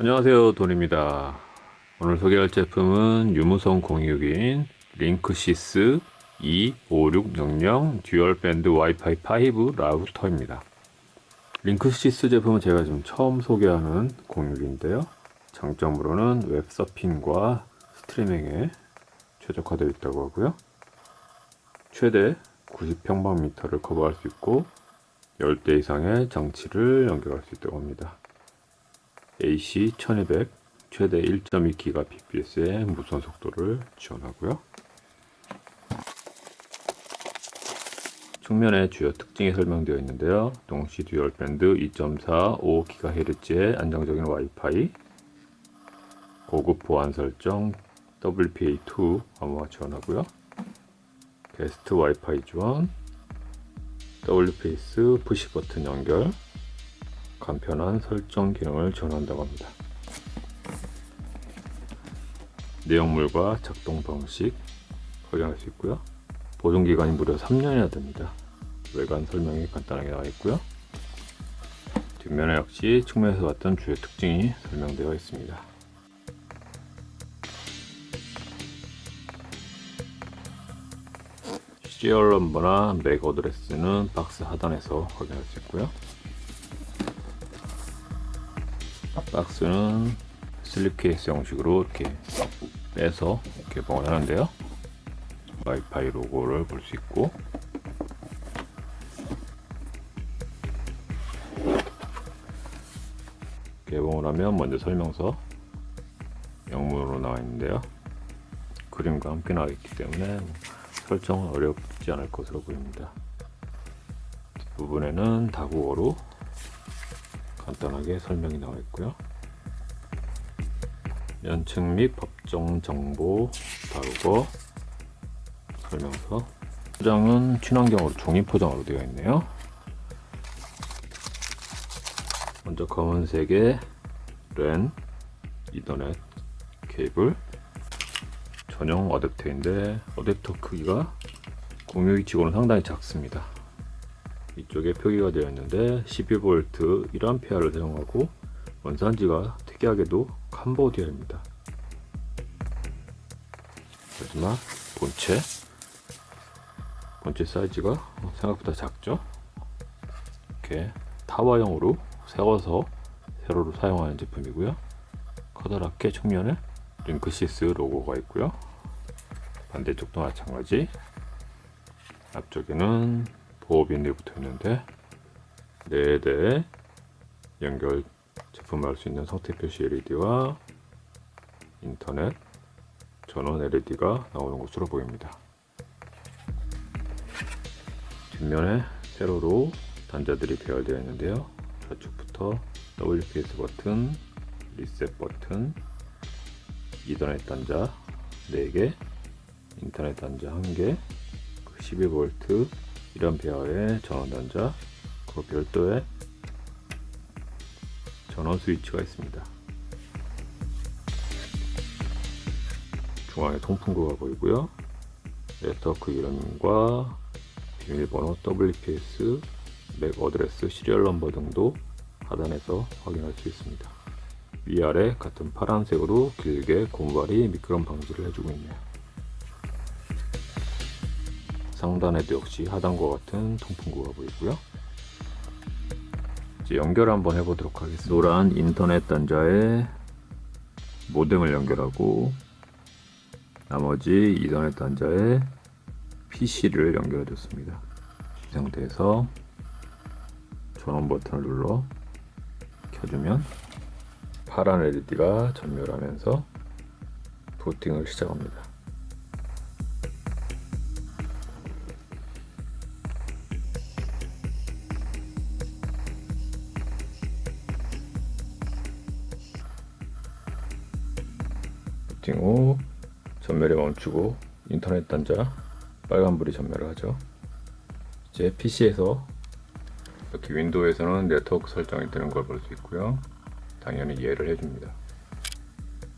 안녕하세요 돈입니다. 오늘 소개할 제품은 유무선 공유기인 링크시스 E E5600 듀얼 밴드 와이파이 5 라우터입니다. 링크시스 제품은 제가 지금 처음 소개하는 공유기인데요. 장점으로는 웹서핑과 스트리밍에 최적화되어 있다고 하고요. 최대 90평방미터를 커버할 수 있고 10대 이상의 장치를 연결할 수 있다고 합니다 AC 1200 최대 1.2GBps의 무선 속도를 지원하고요. 측면에 주요 특징이 설명되어 있는데요. 동시 듀얼 밴드 2.4 5GHz의 안정적인 와이파이, 고급 보안 설정 WPA2 암호화 지원하고요. 게스트 와이파이 지원, W페이스 푸시 버튼 연결, 간편한 설정 기능을 지원한다고 합니다. 내용물과 작동 방식 확인할 수 있고요. 보존 기간이 무려 3년이나 됩니다. 외관 설명이 간단하게 나와 있고요. 뒷면에 역시 측면에서 봤던 주요 특징이 설명되어 있습니다. 시리얼 넘버나 맥 어드레스는 박스 하단에서 확인할 수 있고요. 박스는 슬립 케이스 형식으로 이렇게 빼서 개봉을 하는데요. 와이파이 로고를 볼 수 있고 개봉을 하면 먼저 설명서 영문으로 나와 있는데요. 그림과 함께 나와 있기 때문에 설정은 어렵지 않을 것으로 보입니다. 뒷부분에는 다국어로 간단하게 설명이 나와 있고요. 연층 및 법정 정보 다루고 설명서 포장은 친환경으로 종이 포장으로 되어 있네요. 먼저 검은색의 랜 이더넷 케이블 전용 어댑터인데 어댑터 크기가 공유기 치고는 상당히 작습니다. 이쪽에 표기가 되어 있는데 12V 1A를 사용하고 원산지가 특이하게도 캄보디아입니다. 마지막 본체 본체 사이즈가 생각보다 작죠? 이렇게 타와형으로 세워서 세로로 사용하는 제품이고요. 커다랗게 측면에 링크시스 로고가 있고요. 반대쪽도 마찬가지. 앞쪽에는 보호빈이 붙어 있는데 4대 연결 제품을 할수 있는 상태 표시 LED와 인터넷 전원 LED가 나오는 것으로 보입니다. 뒷면에 세로로 단자들이 배열되어 있는데요. 좌측부터 WPS 버튼, 리셋 버튼, 이더넷 단자 4개, 인터넷 단자 1개, 12V 이런 배열의 전원 단자, 그 별도의 전원 스위치가 있습니다. 중앙에 통풍구가 보이고요. 네트워크 이름과 비밀번호 WPS, 맥 어드레스, 시리얼 넘버 등도 하단에서 확인할 수 있습니다. 위아래 같은 파란색으로 길게 곰발이 미끄럼 방지를 해주고 있네요. 상단에도 역시 하단과 같은 통풍구가 보이고요. 이제 연결 한번 해보도록 하겠습니다. 노란 인터넷 단자에 모뎀을 연결하고 나머지 이더넷 단자에 PC를 연결해 줬습니다. 이 상태에서 전원 버튼을 눌러 켜주면 파란 LED가 전멸하면서 부팅을 시작합니다. 부팅 후 전멸이 멈추고 인터넷 단자 빨간불이 전멸을 하죠. 이제 PC에서 이렇게 윈도우에서는 네트워크 설정이 되는 걸 볼 수 있고요. 당연히 이해를 해줍니다.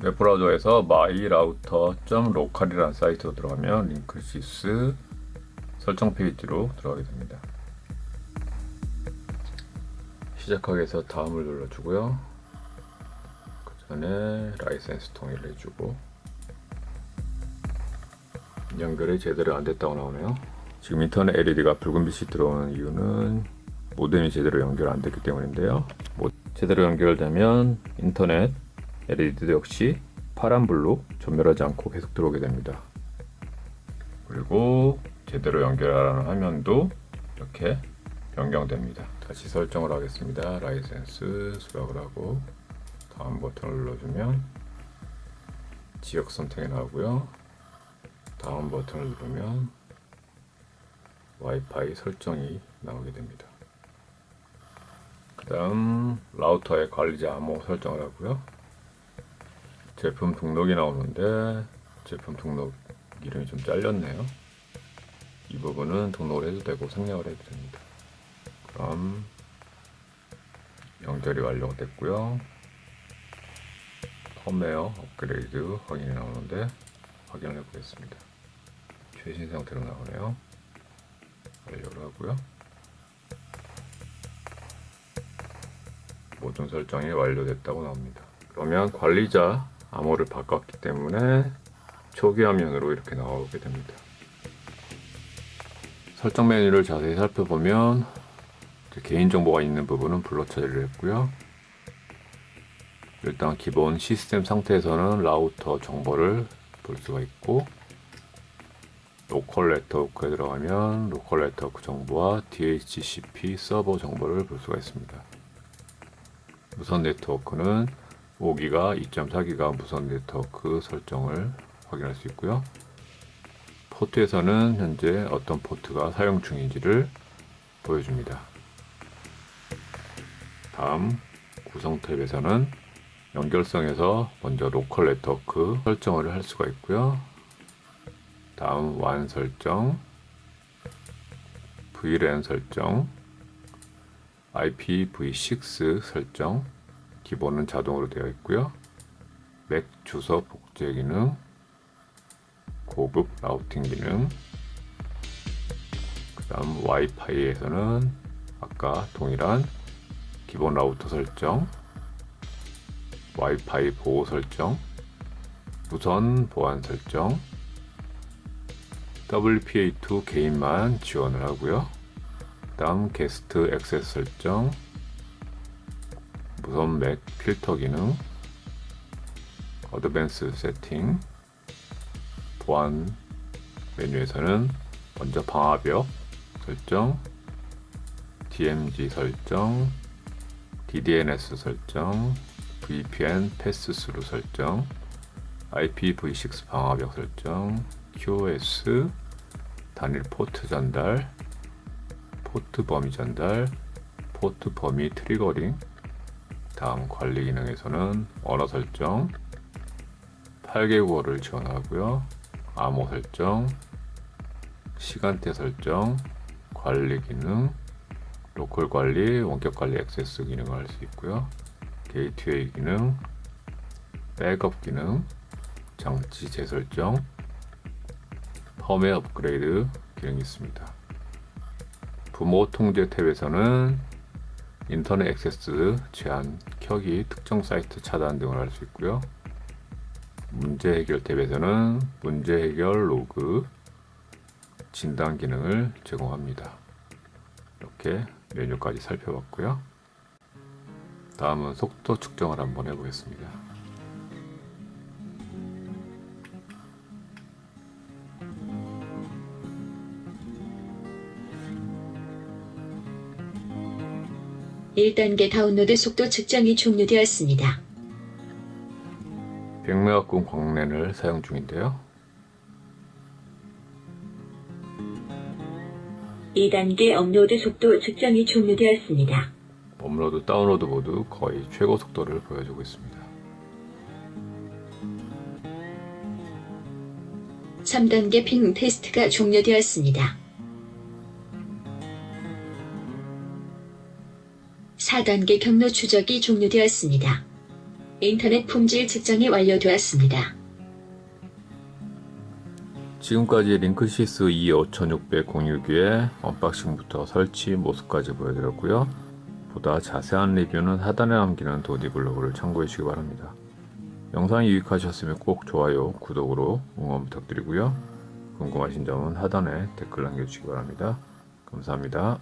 웹 브라우저에서 myrouter.local이라는 사이트로 들어가면 링크시스 설정 페이지로 들어가게 됩니다. 시작하기 위해서 다음을 눌러주고요. 안에 라이센스 통일을 해주고 연결이 제대로 안 됐다고 나오네요. 지금 인터넷 LED가 붉은 빛이 들어오는 이유는 모뎀이 제대로 연결 안 됐기 때문인데요. 모- 제대로 연결되면 인터넷 LED도 역시 파란불로 전멸하지 않고 계속 들어오게 됩니다. 그리고 제대로 연결하라는 화면도 이렇게 변경됩니다. 다시 설정을 하겠습니다. 라이센스 수락을 하고 다음 버튼을 눌러주면 지역 선택이 나오고요. 다음 버튼을 누르면 와이파이 설정이 나오게 됩니다. 그 다음 라우터의 관리자 암호 설정을 하고요. 제품 등록이 나오는데 제품 등록 이름이 좀 잘렸네요. 이 부분은 등록을 해도 되고 생략을 해도 됩니다. 그럼 연결이 완료가 됐고요. 펌웨어 업그레이드 확인이 나오는데 확인을 해보겠습니다. 최신 상태로 나오네요. 완료를 하고요. 모든 설정이 완료됐다고 나옵니다. 그러면 관리자 암호를 바꿨기 때문에 초기 화면으로 이렇게 나오게 됩니다. 설정 메뉴를 자세히 살펴보면 개인정보가 있는 부분은 블러 처리를 했고요. 일단 기본 시스템 상태에서는 라우터 정보를 볼 수가 있고 로컬 네트워크에 들어가면 로컬 네트워크 정보와 DHCP 서버 정보를 볼 수가 있습니다. 무선 네트워크는 5기가, 2.4기가 무선 네트워크 설정을 확인할 수 있고요. 포트에서는 현재 어떤 포트가 사용 중인지를 보여줍니다. 다음 구성 탭에서는 연결성에서 먼저 로컬 네트워크 설정을 할 수가 있고요. 다음 완 설정, VLAN 설정, IPv6 설정, 기본은 자동으로 되어 있고요. 맥 주소 복제 기능, 고급 라우팅 기능, 그 다음 와이파이에서는 아까 동일한 기본 라우터 설정, 와이파이 보호 설정, 무선 보안 설정, WPA2 개인만 지원을 하고요. 다음 게스트 액세스 설정, 무선 맥 필터 기능, 어드밴스 세팅, 보안 메뉴에서는 먼저 방화벽 설정, DMZ 설정, DDNS 설정, VPN 패스스루 설정, IPv6 방화벽 설정, QoS 단일 포트 전달, 포트 범위 전달, 포트 범위 트리거링, 다음 관리 기능에서는 언어 설정, 8개국어를 지원하고요. 암호 설정, 시간대 설정, 관리 기능, 로컬 관리, 원격 관리 액세스 기능을 할 수 있고요. 게이트웨이 기능, 백업 기능, 장치 재설정, 펌웨어 업그레이드 기능이 있습니다. 부모 통제 탭에서는 인터넷 액세스 제한, 켜기, 특정 사이트 차단 등을 할 수 있고요. 문제 해결 탭에서는 문제 해결 로그, 진단 기능을 제공합니다. 이렇게 메뉴까지 살펴봤고요. 다음은 속도 측정을 한번 해보겠습니다. 일단계 다운로드 속도 측정이 종료되었습니다. 100메가급 광랜을 사용 중인데요. 2단계 업로드 속도 측정이 종료되었습니다. 업로드, 다운로드 모두 거의 최고 속도를 보여주고 있습니다. 3단계 핑 테스트가 종료되었습니다. 4단계 경로 추적이 종료되었습니다. 인터넷 품질 측정이 완료되었습니다. 지금까지 링크시스 E5600 공유기의 언박싱부터 설치 모습까지 보여드렸고요. 보다 자세한 리뷰는 하단에 남기는 도디 블로그를 참고해 주시기 바랍니다. 영상이 유익하셨으면 꼭 좋아요, 구독으로 응원 부탁드리고요. 궁금하신 점은 하단에 댓글 남겨주시기 바랍니다. 감사합니다.